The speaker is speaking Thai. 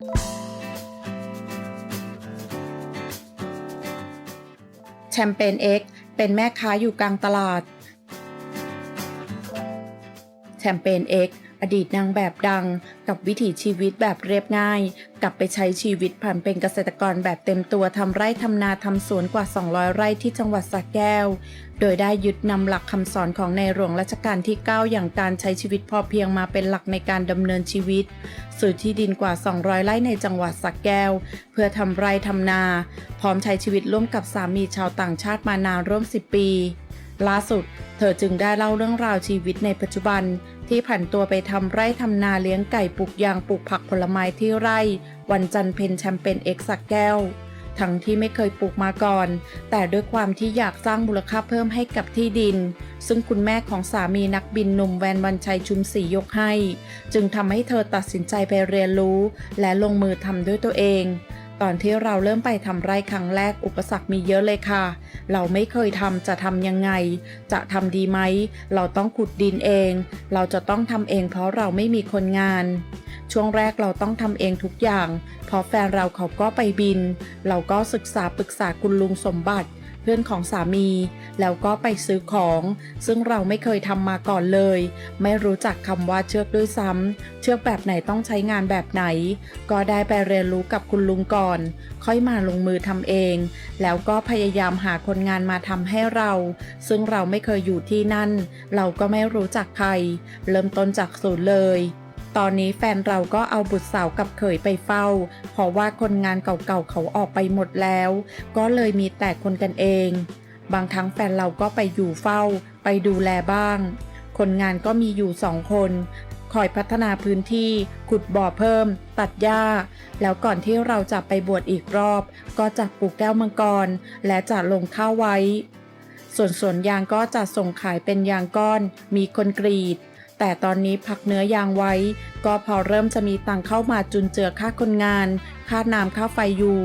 แชมเปญเอ็กเป็นแม่ค้าอยู่กลางตลาด แชมเปญเอ็กอดีตนางแบบดัง กับวิถีชีวิตแบบเรียบง่าย กลับไปใช้ชีวิตผ่านเป็นเกษตรกรแบบเต็มตัวทำไร่ทำนาทำสวนกว่า 200 ไร่ที่จังหวัดสระแก้ว โดยได้ยึดนำหลักคำสอนของในหลวงรัชกาลที่ 9 อย่างการใช้ชีวิตพอเพียงมาเป็นหลักในการดำเนินชีวิตซื้อที่ดินกว่า 200 ไร่ในจังหวัดสระแก้ว เพื่อทำไร่ทำนา พร้อมใช้ชีวิตร่วมกับสามีชาวต่างชาติมานานร่วม 10 ปี ล่าสุด เธอจึงได้เล่าเรื่องราวชีวิตในปัจจุบัน ที่ผันตัวไปทำไร่ทำนาเลี้ยงไก่ปลูกยางปลูกผักผลไม้ที่ไร่ วันจันทร์เพนแชมเปญเอ็กซ์สักแก้ว ทั้งที่ไม่เคยปลูกมาก่อน แต่ด้วยความที่อยากสร้างมูลค่าเพิ่มให้กับที่ดิน ซึ่งคุณแม่ของสามีนักบินหนุ่มแวนวันชัยชุมศรียกให้ จึงทำให้เธอตัดสินใจไปเรียนรู้ และลงมือทำด้วยตัวเอง ตอนที่เราเริ่มไปทำไร่ครั้งแรกอุปสรรคมีเยอะเลยค่ะ เราไม่เคยทำจะทำยังไง จะทำดีไหม เราต้องขุดดินเอง เราจะต้องทำเองเพราะเราไม่มีคนงาน ช่วงแรกเราต้องทำเองทุกอย่างเพราะแฟนเราเขาก็ไปบิน เราก็ศึกษาปรึกษาคุณลุงสมบัติ เพื่อนของสามี แล้วก็ไปซื้อของ ซึ่งเราไม่เคยทำมาก่อนเลย ไม่รู้จักคำว่าเชือกด้วยซ้ำเชือกแบบไหนต้องใช้งานแบบไหน ก็ได้ไปเรียนรู้กับคุณลุงก่อน ค่อยมาลงมือทำเอง แล้วก็พยายามหาคนงานมาทำให้เรา ซึ่งเราไม่เคยอยู่ที่นั่น เราก็ไม่รู้จักใคร เริ่มต้นจากศูนย์เลย ตอนนี้แฟนเราก็เอาบุตรสาวกับเขยไปเฝ้า เพราะว่าคนงานเก่าๆเขาออกไปหมดแล้ว ก็เลยมีแต่คนกันเอง บางครั้งแฟนเราก็ไปอยู่เฝ้า ไปดูแลบ้าง คนงานก็มีอยู่สองคนคอยพัฒนาพื้นที่ ขุดบ่อเพิ่ม ตัดหญ้า แล้วก่อนที่เราจะไปบวชอีกรอบ ก็จะปลูกแก้วมังกร และจะลงข้าวไว้ ส่วนสวนยางก็จะส่งขายเป็นยางก้อน มีคนกรีด แต่ตอนนี้พักเนื้อยางไว้ ก็พอเริ่มจะมีตังเข้ามาจุนเจือค่าคนงาน ค่าน้ำค่าไฟอยู่